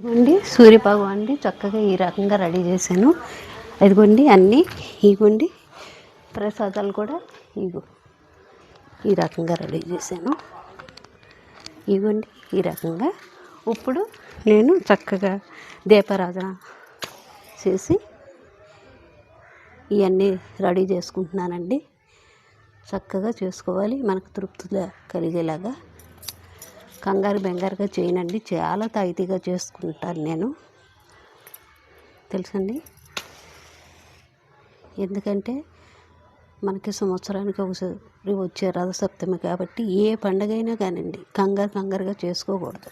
ఇదిగోండి సూర్యపాగు అండి చక్కగా ఈ రకంగా రెడీ చేశాను. ఇదిగోండి అన్నీ ఇగోండి ప్రసాదాలు కూడా ఇగో ఈ రకంగా రెడీ చేశాను. ఇగోండి ఈ రకంగా. ఇప్పుడు నేను చక్కగా దీపారాధన చేసి ఇవన్నీ రెడీ చేసుకుంటున్నానండి. చక్కగా చేసుకోవాలి మనకు తృప్తిగా కలిగేలాగా. కంగారు బెంగారుగా చేయనండి. చాలా తాయితీగా చేసుకుంటాను నేను. తెలుసండి? ఎందుకంటే మనకి సంవత్సరానికి ఒకసారి వచ్చే రథసప్తమి కాబట్టి ఏ పండగైనా కానివ్వండి కంగారు కంగారుగా చేసుకోకూడదు.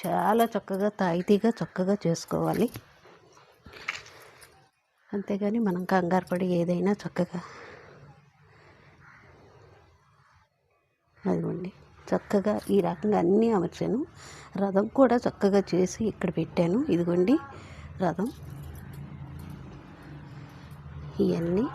చాలా చక్కగా తాయితీగా చక్కగా చేసుకోవాలి. అంతేగాని మనం కంగారు పడి ఏదైనా చక్కగా అదిగోండి. చక్కగా ఈ రకంగా అన్నీ అమర్చాను. రథం కూడా చక్కగా చేసి ఇక్కడ పెట్టాను. ఇదిగోండి రథం. ఇవన్నీ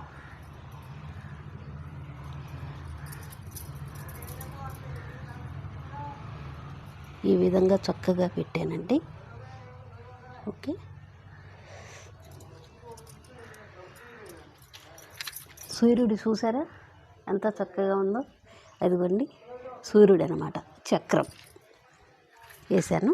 ఈ విధంగా చక్కగా పెట్టానండి. ఓకే. సూర్యుడు చూసారా? ఎంత చక్కగా ఉందో. అదిగోండి సూర్యుడు అనమాట చక్రం. వేసాను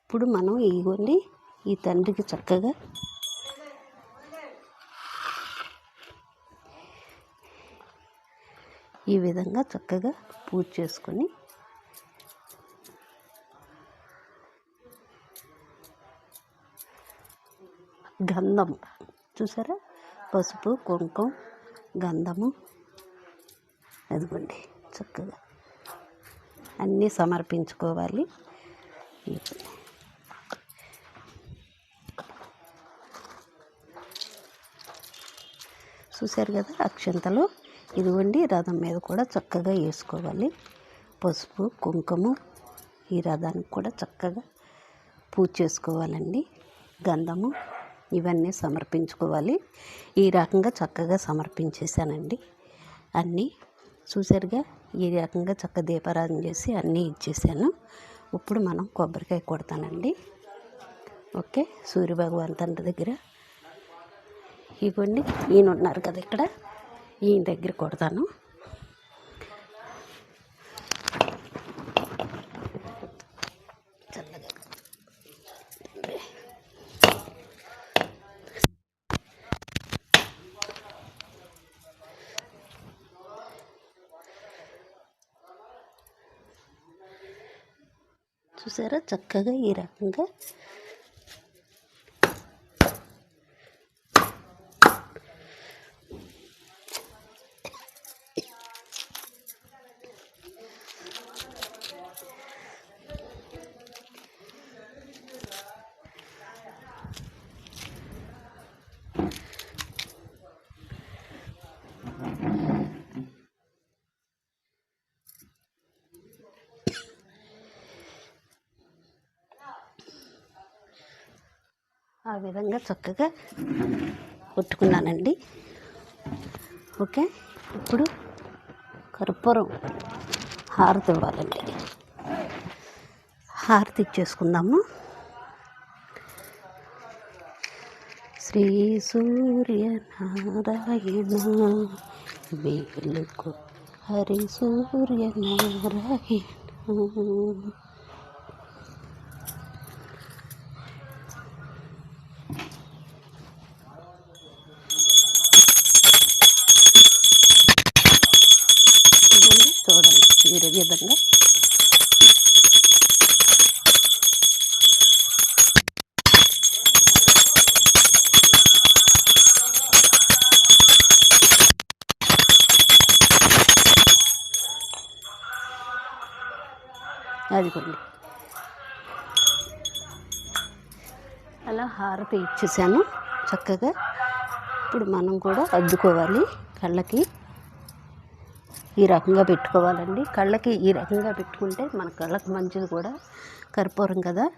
ఇప్పుడు మనం ఇగోండి ఈ తండ్రికి చక్కగా ఈ విధంగా చక్కగా పూజ చేసుకొని గంధం. చూసారా? పసుపు కుంకుమ గంధము. అదిగోండి చక్కగా. అన్నీ సమర్పించుకోవాలి. చూశారు కదా అక్షంతలు? ఇదిగోండి రథం మీద కూడా చక్కగా వేసుకోవాలి. పసుపు కుంకుమ ఈ రథానికి కూడా చక్కగా పూజ చేసుకోవాలండి. గంధము ఇవన్నీ సమర్పించుకోవాలి. ఈ రకంగా చక్కగా సమర్పించేశానండి. అన్నీ చూసారుగా ఈ రకంగా చక్క దీపారాధన చేసి అన్నీ ఇచ్చేసాను ఇప్పుడు మనం కొబ్బరికాయ కొడతానండి. ఓకే? సూర్యభగవాన్ తండ్రి దగ్గర. ఇవ్వండి. ఈయన ఉన్నారు కదా ఇక్కడ? ఈయన దగ్గర కొడతాను. చూసారా చక్కగా ఈ రకంగా ఆ విధంగా చక్కగా కొట్టుకున్నానండి. ఓకే? ఇప్పుడు కర్పూరం హారతి ఇవ్వాలండి. హారతి ఇచ్చేసుకుందాము. శ్రీ సూర్య నారాయణ వేలుకు హరి సూర్య నారాయణ అదిగోండి. అలా హారతి ఇచ్చేసాను. చక్కగా ఇప్పుడు మనం కూడా అద్దుకోవాలి. కళ్ళకి ఈ రకంగా పెట్టుకోవాలండి. కళ్ళకి ఈ రకంగా పెట్టుకుంటే మన కళ్ళకి మంచిది కూడా. కర్పూరం కదా.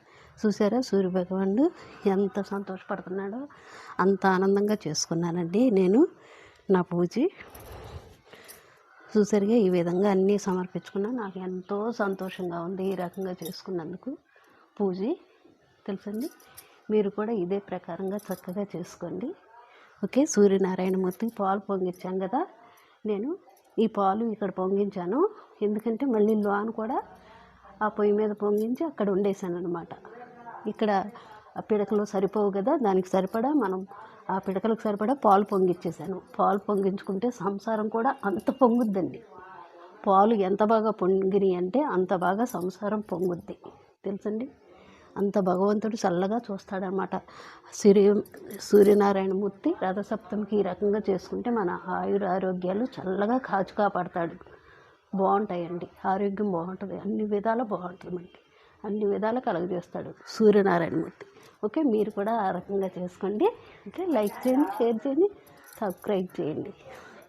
చూసారా? సూర్యభగవానుడు ఎంత సంతోషపడుతున్నాడో అంత ఆనందంగా చేసుకున్నానండి నేను. నా పూజ చూసరిగా ఈ విధంగా అన్నీ సమర్పించుకున్నా నాకు ఎంతో సంతోషంగా ఉంది ఈ రకంగా చేసుకున్నందుకు. పూజ తెలుసండి? మీరు కూడా ఇదే ప్రకారంగా చక్కగా చేసుకోండి. ఓకే సూర్యనారాయణమూర్తికి పాలు పొంగించాను కదా? నేను ఈ పాలు ఇక్కడ పొంగించాను. ఎందుకంటే మళ్ళీ లోన్ కూడా ఆ పొయ్యి మీద పొంగించి అక్కడ ఉండేసాను అనమాట ఇక్కడ ఆ పిడకలు సరిపోవు కదా దానికి సరిపడా మనం ఆ పిడకలకు సరిపడా పాలు పొంగిచ్చేసాను పాలు పొంగించుకుంటే సంసారం కూడా అంత పొంగుద్దండి. పాలు ఎంత బాగా పొంగిని అంటే అంత బాగా సంసారం పొంగుద్ది. తెలుసండి? అంత భగవంతుడు చల్లగా చూస్తాడనమాట. సూర్య సూర్యనారాయణమూర్తి రథసప్తమికి ఈ రకంగా చేసుకుంటే మన ఆయుర ఆరోగ్యాలు చల్లగా కాచు కాపాడతాడు బాగుంటాయండి. ఆరోగ్యం బాగుంటుంది. అన్ని విధాలు బాగుంటుందండి అన్ని విధాలు కలుగజేస్తాడు సూర్యనారాయణమూర్తి ఓకే మీరు కూడా ఆ రకంగా చేసుకోండి. ఓకే లైక్ చేయండి షేర్ చేయండి సబ్స్క్రైబ్ చేయండి.